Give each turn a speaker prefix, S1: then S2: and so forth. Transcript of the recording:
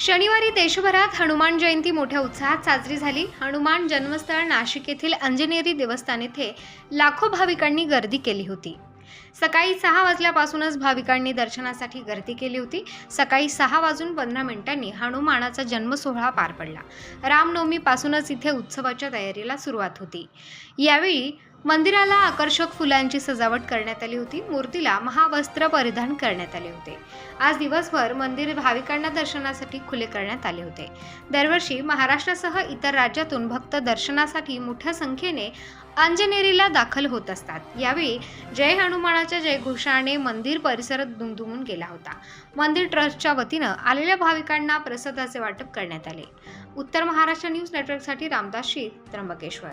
S1: शनिवारी देशभरात हनुमान जयंती मोठ्या उत्साहात साजरी झाली. हनुमान जन्मस्थळ नाशिक येथील अंजनेरी देवस्थान येथे लाखो भाविकांनी गर्दी केली होती. सकाळी सहा वाजल्यापासूनच भाविकांनी दर्शनासाठी गर्दी केली होती. सकाळी सहा वाजून पंधरा मिनिटांनी हनुमानाचा जन्मसोहळा पार पडला. रामनवमीपासूनच इथे उत्सवाच्या तयारीला सुरुवात होती. यावेळी मंदिराला आकर्षक फुलांची सजावट करण्यात आली होती. मूर्तीला महावस्त्र परिधान करण्यात आले होते. आज दिवसभर मंदिर भाविकांना दर्शनासाठी खुले करण्यात आले होते. दरवर्षी महाराष्ट्रासह इतर राज्यातून भक्त दर्शनासाठी मोठ्या संख्येने अंजनेरीला दाखल होत असतात. यावेळी जय हनुमानाच्या जयघोषाने मंदिर परिसर दुमदुमून गेला होता. मंदिर ट्रस्टच्या वतीनं आलेल्या भाविकांना प्रसादाचे वाटप करण्यात आले. उत्तर महाराष्ट्र न्यूज नेटवर्कसाठी रामदास शीत त्र्यंबकेश्वर.